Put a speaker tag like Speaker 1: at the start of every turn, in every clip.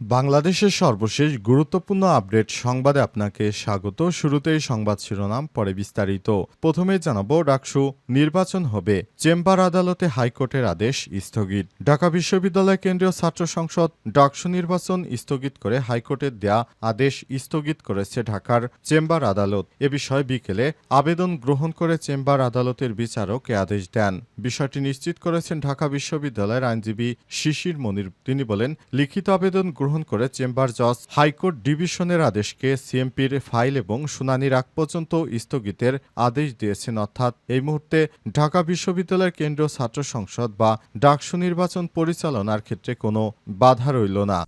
Speaker 1: বাংলাদেশের সর্বশেষ গুরুত্বপূর্ণ আপডেট সংবাদে আপনাকে স্বাগত। শুরুতেই সংবাদ শিরোনাম, পরে বিস্তারিত। প্রথমে জানাব ডাকসু নির্বাচন হবে, চেম্বার আদালতে হাইকোর্টের আদেশ স্থগিত। ঢাকা বিশ্ববিদ্যালয় কেন্দ্রীয় ছাত্র সংসদ ডাকসু নির্বাচন স্থগিত করে হাইকোর্টের দেয়া আদেশ স্থগিত করেছে ঢাকার চেম্বার আদালত। এ বিষয়ে বিকেলে আবেদন গ্রহণ করে চেম্বার আদালতের বিচারক এ আদেশ দেন। বিষয়টি নিশ্চিত করেছেন ঢাকা বিশ্ববিদ্যালয়ের আইনজীবী শিশির মনির। তিনি বলেন, লিখিত আবেদন গ্রহণ করে চেম্বার জজ হাইকোর্ট ডিভিশনের আদেশকে সিএমপির ফাইল এবং শুনানির আগ পর্যন্ত স্থগিতের আদেশ দিয়েছেন। অর্থাৎ এই মুহূর্তে ঢাকা বিশ্ববিদ্যালয়ের কেন্দ্রীয় ছাত্র সংসদ বা ডাকসু নির্বাচন পরিচালনার ক্ষেত্রে কোনো বাধা রইল না।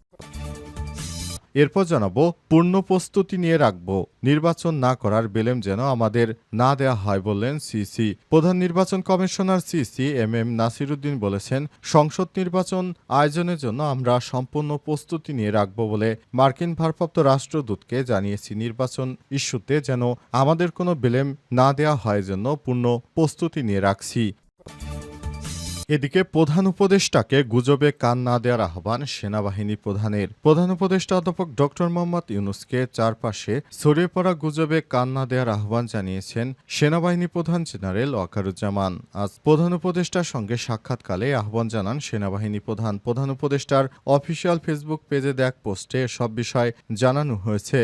Speaker 1: এরপর জানাব, পূর্ণ প্রস্তুতি নিয়ে রাখব। নির্বাচন না করার বেলেম যেন আমাদের না দেয়া হয় বললেন সিসি। প্রধান নির্বাচন commissioner CEC M M Nasiruddin বলেছেন, সংসদ নির্বাচন আয়োজনের জন্য আমরা সম্পূর্ণ প্রস্তুতি নিয়ে রাখব বলে মার্কিন ভারপ্রাপ্ত রাষ্ট্রদূতকে জানিয়েছি। নির্বাচন ইস্যুতে যেন আমাদের কোনো বেলেম না দেয়া হয় জন্য পূর্ণ প্রস্তুতি নিয়ে রাখছি। এদিকে প্রধান উপদেষ্টাকে গুজবে কান না দেওয়ার আহ্বান সেনাবাহিনী প্রধানের। প্রধান উপদেষ্টা অধ্যাপক ডক্টর মোহাম্মদ ইউনুসকে চারপাশে ছড়িয়ে পড়া গুজবে কান না দেওয়ার আহ্বান জানিয়েছেন সেনাবাহিনী প্রধান জেনারেল ওয়াকারুজ্জামান। আজ প্রধান উপদেষ্টার সঙ্গে সাক্ষাৎকালে আহ্বান জানান সেনাবাহিনী প্রধান। প্রধান উপদেষ্টার অফিসিয়াল ফেসবুক পেজে দেখ পোস্টে সব বিষয় জানানো হয়েছে।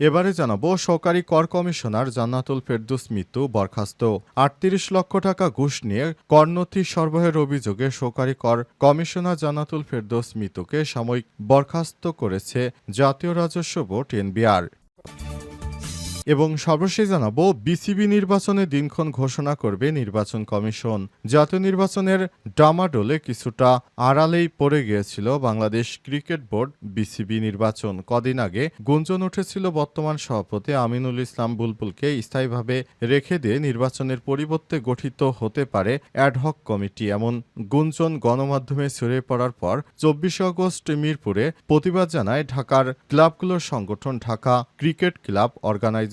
Speaker 1: এবারে জানাব সরকারি কর কমিশনার জান্নাতুল ফেরদুস মৃত্যু বরখাস্ত। আটত্রিশ লক্ষ টাকা ঘুষ নিয়ে করনথি সরবরাহের অভিযোগে সরকারি কর কমিশনার জান্নাতুল ফেরদোস মিতুকে সাময়িক বরখাস্ত করেছে জাতীয় রাজস্ব বোর্ড এনবিআর। এবং সর্বশেষ জানাব, বিসিবি নির্বাচনে দিনক্ষণ ঘোষণা করবে নির্বাচন কমিশন। জাতীয় নির্বাচনের ডামাডোলে কিছুটা আড়ালেই পড়ে গিয়েছিল বাংলাদেশ ক্রিকেট বোর্ড বিসিবি নির্বাচন। কদিন আগে গুঞ্জন উঠেছিল বর্তমান সভাপতি আমিনুল ইসলাম বুলবুলকে স্থায়ীভাবে রেখে দিয়ে নির্বাচনের পরিবর্তে গঠিত হতে পারে অ্যাডহক কমিটি এমন গুঞ্জন গণমাধ্যমে ছড়িয়ে পড়ার পর চব্বিশে আগস্ট মিরপুরে প্রতিবাদ জানায় ঢাকার ক্লাবগুলোর সংগঠন Dhaka cricket club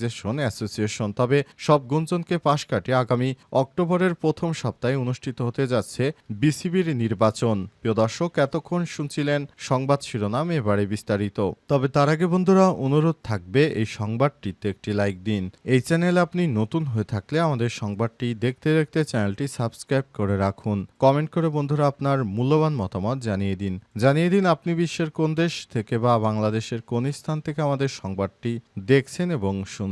Speaker 1: organization association. তবে সব গুঞ্জনকে পাশ কাটিয়ে আগামী অক্টোবরের প্রথম সপ্তাহে অনুষ্ঠিত হতে যাচ্ছে বিসিবির নির্বাচন। প্রিয় দর্শক, এতক্ষণ শুনছিলেন সংবাদ শিরোনাম, এবারে বিস্তারিত। তবে তার আগে বন্ধুরা, অনুরোধ থাকবে এই সংবাদটিতে একটি লাইক দিন। এই চ্যানেল আপনি নতুন হয়ে থাকলে আমাদের সংবাদটি দেখতে দেখতে চ্যানেলটি সাবস্ক্রাইব করে রাখুন। কমেন্ট করে বন্ধুরা আপনার মূল্যবান মতামত জানিয়ে দিন। জানিয়ে দিন আপনি বিশ্বের কোন দেশ থেকে বা বাংলাদেশের কোন স্থান থেকে আমাদের সংবাদটি দেখছেন এবং শুনছেন।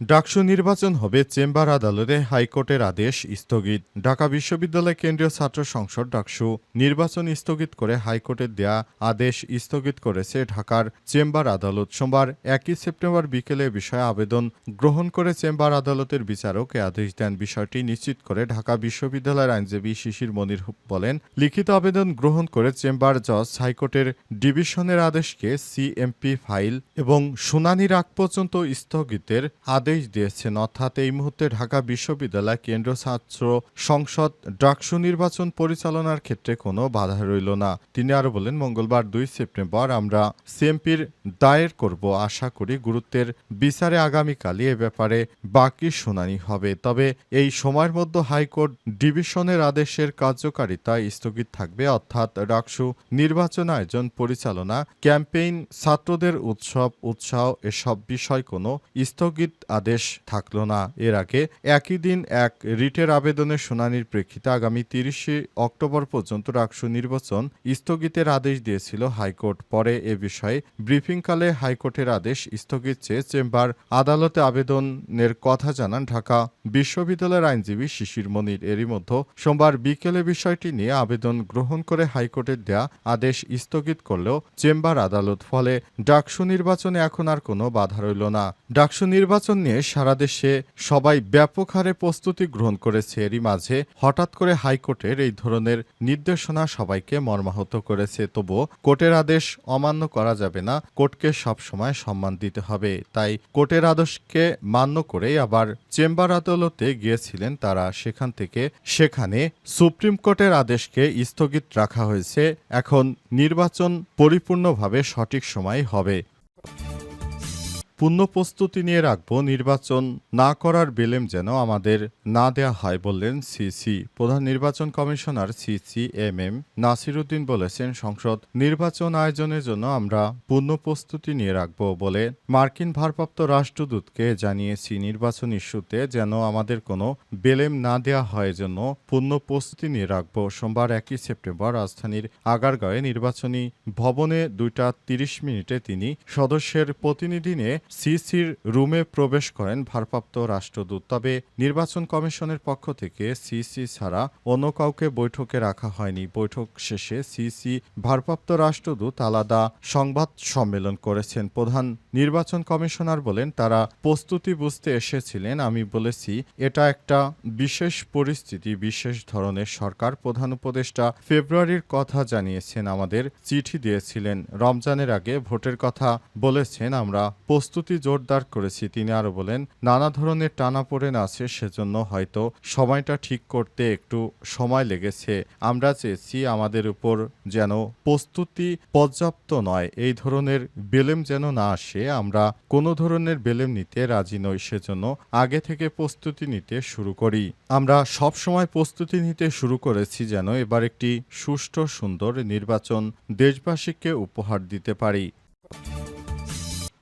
Speaker 1: ডাকসু নির্বাচন হবে চেম্বার আদালতে হাইকোর্টের আদেশ স্থগিত। ঢাকা বিশ্ববিদ্যালয় কেন্দ্রীয় ছাত্র সংসদ ডাকসু নির্বাচন স্থগিত করে হাইকোর্টের দেয়া আদেশ স্থগিত করেছে ঢাকার চেম্বার আদালত। সোমবার একই সেপ্টেম্বর বিকেলে বিষয়ে আবেদন গ্রহণ করে চেম্বার আদালতের বিচারক এ আদেশ দেন। বিষয়টি নিশ্চিত করে ঢাকা বিশ্ববিদ্যালয়ের আইনজীবী শিশির মনির বলেন, লিখিত আবেদন গ্রহণ করে চেম্বার জজ হাইকোর্টের ডিভিশনের আদেশকে সিএমপি ফাইল এবং শুনানির আগ পর্যন্ত স্থগিতের আদেশ আদেশ দিয়েছেন। অর্থাৎ এই মুহূর্তে ঢাকা বিশ্ববিদ্যালয় কেন্দ্র ছাত্র সংসদ ডাকসু নির্বাচন পরিচালনার ক্ষেত্রে কোনো বাধা রইল না। তিনি আরও বলেন, মঙ্গলবার দুই সেপ্টেম্বর আমরা সিএমপির দায়ের করব। আশা করি গুরুত্বের বিচারে আগামীকালই এ ব্যাপারে বাকি শুনানি হবে। তবে এই সময়ের মধ্যে হাইকোর্ট ডিভিশনের আদেশের কার্যকারিতা স্থগিত থাকবে। অর্থাৎ ডাকসু নির্বাচন আয়োজন পরিচালনা, ক্যাম্পেইন, ছাত্রদের উৎসব, উৎসাহ, এসব বিষয় কোনো স্থগিত আদেশ থাকল না। এর আগে একই দিন এক রিটের আবেদনের শুনানির প্রেক্ষিতে আগামী তিরিশে অক্টোবর পর্যন্ত ডাকসু নির্বাচন স্থগিতের আদেশ দিয়েছিল হাইকোর্ট। পরে এ বিষয়ে ব্রিফিংকালে হাইকোর্টের আদেশ স্থগিত চেয়ে চেম্বার আদালতে আবেদনের কথা জানান ঢাকা বিশ্ববিদ্যালয়ের আইনজীবী শিশির মনির। এরই মধ্যে সোমবার বিকেলে বিষয়টি নিয়ে আবেদন গ্রহণ করে হাইকোর্টের দেয়া আদেশ স্থগিত করলেও চেম্বার আদালত। ফলে ডাকসু নির্বাচনে এখন আর কোনো বাধা রইল না। ডাকসু নির্বাচন নিয়ে নিয়ে সারা দেশে সবাই ব্যাপক হারে প্রস্তুতি গ্রহণ করেছে। এরই মাঝে হঠাৎ করে হাইকোর্টের এই ধরনের নির্দেশনা সবাইকে মর্মাহত করেছে। তবুও কোর্টের আদেশ অমান্য করা যাবে না, কোর্টকে সবসময় সম্মান দিতে হবে। তাই কোর্টের আদেশকে মান্য করেই আবার চেম্বার আদালতে গিয়েছিলেন তারা। সেখান থেকে সেখানে সুপ্রিম কোর্টের আদেশকে স্থগিত রাখা হয়েছে। এখন নির্বাচন পরিপূর্ণভাবে সঠিক সময় হবে। পূর্ণ প্রস্তুতি নিয়ে রাখব, নির্বাচন না করার বেলেম যেন আমাদের না দেয়া হয় বললেন সিসি প্রধান নির্বাচন commissioner CEC M M Nasiruddin বলেছেন, সংসদ নির্বাচন আয়োজনের জন্য আমরা পূর্ণ প্রস্তুতি নিয়ে রাখব বলে মার্কিন ভারপ্রাপ্ত রাষ্ট্রদূতকে জানিয়েছি। নির্বাচন ইস্যুতে যেন আমাদের কোনো বেলেম না দেয়া হয় জন্য পূর্ণ প্রস্তুতি নিয়ে রাখব। সোমবার একই সেপ্টেম্বর রাজধানীর আগারগাঁয়ে নির্বাচনী ভবনে দুইটা তিরিশ মিনিটে তিনি সদস্যের প্রতিনিধি নিয়ে সিসির রুমে প্রবেশ করেন ভারপ্রাপ্ত রাষ্ট্রদূত। তবে নির্বাচন কমিশনের পক্ষ থেকে সিসি ছাড়া অন্য কাউকে বৈঠকে রাখা হয়নি। বৈঠক শেষে সিসি ভারপ্রাপ্ত রাষ্ট্রদূত আলাদা সংবাদ সম্মেলন করেছেন। প্রধান নির্বাচন কমিশনার বলেন, তারা প্রস্তুতি বুঝতে এসেছিলেন, আমি বলেছি, এটা একটা বিশেষ পরিস্থিতি, বিশেষ ধরনের সরকার। প্রধান উপদেষ্টা ফেব্রুয়ারির কথা জানিয়েছেন, আমাদের চিঠি দিয়েছিলেন। রমজানের আগে ভোটের কথা বলেছেন, আমরা প্রস্তুতি জোরদার করেছি, তিনি আরও বলেন, নানা ধরনের টানাপোড়েন আছে, সেজন্য হয়তো সময়টা ঠিক করতে একটু সময় লেগেছে। আমরা চেয়েছি আমাদের উপর যেন প্রস্তুতি পর্যাপ্ত নয়, এই ধরনের বেলেম যেন না আসে। আমরা কোনো ধরনের বেলেম নিতে রাজি নই, সেজন্য আগে থেকে প্রস্তুতি নিতে শুরু করি। আমরা সব সময় প্রস্তুতি নিতে শুরু করেছি যেন এবার একটি সুষ্ঠু, সুন্দর নির্বাচন দেশবাসীকে উপহার দিতে পারি।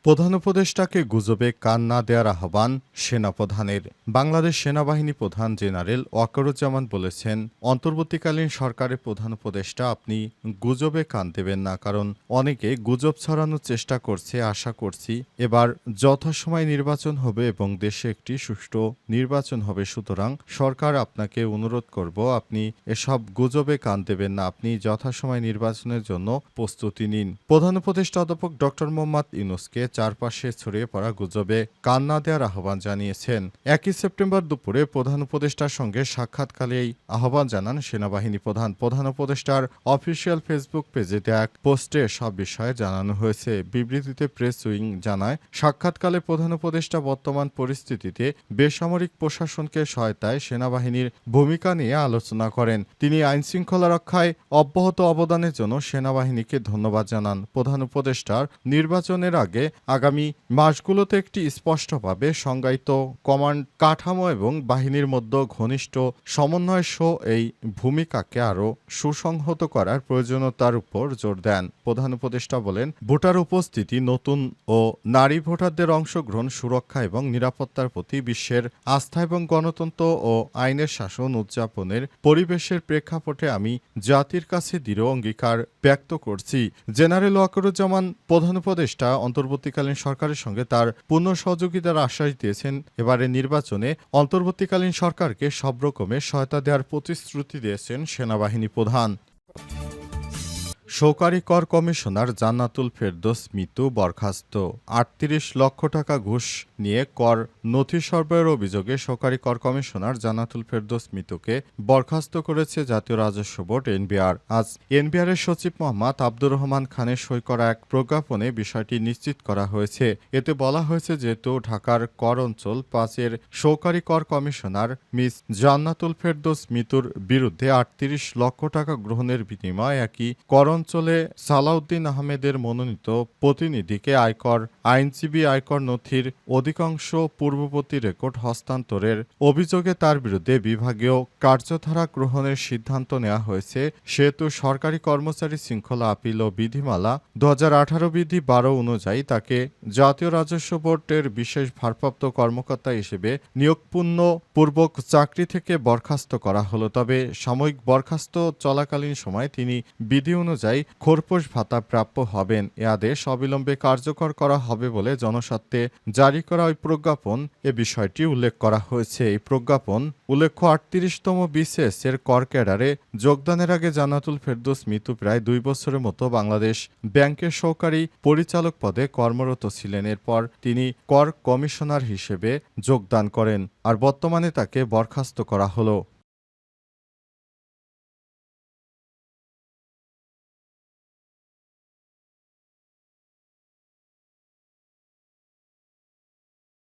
Speaker 1: প্রধান উপদেষ্টাকে গুজবে কান না দেওয়ার আহ্বান সেনাপ্রধানের। বাংলাদেশ সেনাবাহিনী প্রধান জেনারেল ওয়াকারুজ্জামান বলেছেন, অন্তর্বর্তীকালীন সরকারের প্রধান উপদেষ্টা আপনি গুজবে কান দেবেন না, কারণ অনেকে গুজব ছড়ানোর চেষ্টা করছে, আশা করছি এবার যথাসময় নির্বাচন হবে এবং দেশে একটি সুষ্ঠু নির্বাচন হবে। সুতরাং সরকার আপনাকে অনুরোধ করব, আপনি এসব গুজবে কান দেবেন না, আপনি যথাসময় নির্বাচনের জন্য প্রস্তুতি নিন। প্রধান উপদেষ্টা অধ্যাপক ডক্টর মোহাম্মদ ইউনুসকে চারপাশে ছড়িয়ে পড়া গুজবে কান না দেওয়ার আহ্বান জানিয়েছেন। একই সেপ্টেম্বর দুপুরে প্রধান উপদেষ্টার সঙ্গে সাক্ষাৎকালে এই আহ্বান জানান সেনাবাহিনী প্রধান। প্রধান উপদেষ্টার অফিসিয়াল ফেসবুক পেজে এক পোস্টে সব বিষয়ে জানানো হয়েছে। বিবৃতিতে প্রেস উইং জানায়, সাক্ষাৎকালে প্রধান উপদেষ্টা বর্তমান পরিস্থিতিতে বেসামরিক প্রশাসনকে সহায়তায় সেনাবাহিনীর ভূমিকা নিয়ে আলোচনা করেন। তিনি আইনশৃঙ্খলা রক্ষায় অব্যাহত অবদানের জন্য সেনাবাহিনীকে ধন্যবাদ জানান। প্রধান উপদেষ্টার নির্বাচনের আগে আগামী মাসগুলোতে একটি স্পষ্টভাবে সংজ্ঞায়িত কমান্ড কাঠামো এবং বাহিনীর মধ্যে ঘনিষ্ঠ সমন্বয় সহ এই ভূমিকাকে আরও সুসংহত করার প্রয়োজনীয়তার উপর জোর দেন। প্রধান উপদেষ্টা বলেন, ভোটার উপস্থিতি নতুন ও নারী ভোটারদের অংশগ্রহণ, সুরক্ষা এবং নিরাপত্তার প্রতি বিশ্বের আস্থা এবং গণতন্ত্র ও আইনের শাসন উদযাপনের পরিবেশের প্রেক্ষাপটে আমি জাতির কাছে দৃঢ় অঙ্গীকার ব্যক্ত করছি। জেনারেল ওয়াকরুজ্জামান, প্রধান উপদেষ্টা অন্তর্বর্তীকালীন সরকারের সঙ্গে তার পূর্ণ সহযোগিতার আশ্বাস দিয়েছেন। এবারে নির্বাচনে অন্তর্বর্তীকালীন সরকারকে সব রকমের সহায়তা দেওয়ার প্রতিশ্রুতি দিয়েছেন সেনাবাহিনী প্রধান। সহকারী কর কমিশনার জান্নাতুল ফেরদোস মিতু বরখাস্ত। আটত্রিশ লক্ষ টাকা ঘুষ নিয়ে কর নথি সরবরাহের অভিযোগে সহকারী কর কমিশনার জান্নাতুল ফেরদোস মিতুকে বরখাস্ত করেছে জাতীয় রাজস্ব বোর্ড এনবিআর। আজ এনবিআর এর সচিব মোহাম্মদ আব্দুর রহমান খানের সই করা এক প্রজ্ঞাপনে বিষয়টি নিশ্চিত করা হয়েছে। এতে বলা হয়েছে যেহেতু ঢাকার কর অঞ্চল পাঁচের সহকারী কর কমিশনার মিস জান্নাতুল ফেরদোস মিতুর বিরুদ্ধে আটত্রিশ লক্ষ টাকা গ্রহণের বিনিময়ে একই কর অঞ্চলে সালাউদ্দিন আহমেদের মনোনীত প্রতিনিধিকে আয়কর আইনজীবী আয়কর নথির অধিকাংশ পূর্ববর্তী রেকর্ড হস্তান্তরের অভিযোগে তার বিরুদ্ধে বিভাগীয় কার্যধারা গ্রহণের সিদ্ধান্ত নেওয়া হয়েছে। সেহেতু সরকারি কর্মচারী শৃঙ্খলা আপিল ও বিধিমালা দু হাজার আঠারো বিধি বারো অনুযায়ী তাকে জাতীয় রাজস্ব বোর্ডের বিশেষ ভারপ্রাপ্ত কর্মকর্তা হিসেবে নিয়োগপূর্ণ পূর্বক চাকরি থেকে বরখাস্ত করা হলো। তবে সাময়িক বরখাস্ত চলাকালীন সময় তিনি বিধি অনুযায়ী অনুযায়ী খোরপোশ ভাতা প্রাপ্য হবেন। এ আদেশ অবিলম্বে কার্যকর করা হবে বলে জনস্বার্থে জারি করা ওই প্রজ্ঞাপন এ বিষয়টি উল্লেখ করা হয়েছে। এই প্রজ্ঞাপন উল্লেখ্য আটত্রিশতম বিসিএস এর কর ক্যাডারে যোগদানের আগে জান্নাতুল ফেরদৌস মিতু প্রায় দুই বছরের মতো বাংলাদেশ ব্যাংকের সহকারী পরিচালক পদে কর্মরত ছিলেন। এরপর তিনি কর কমিশনার হিসেবে যোগদান করেন। আর বর্তমানে তাকে বরখাস্ত করা হলো।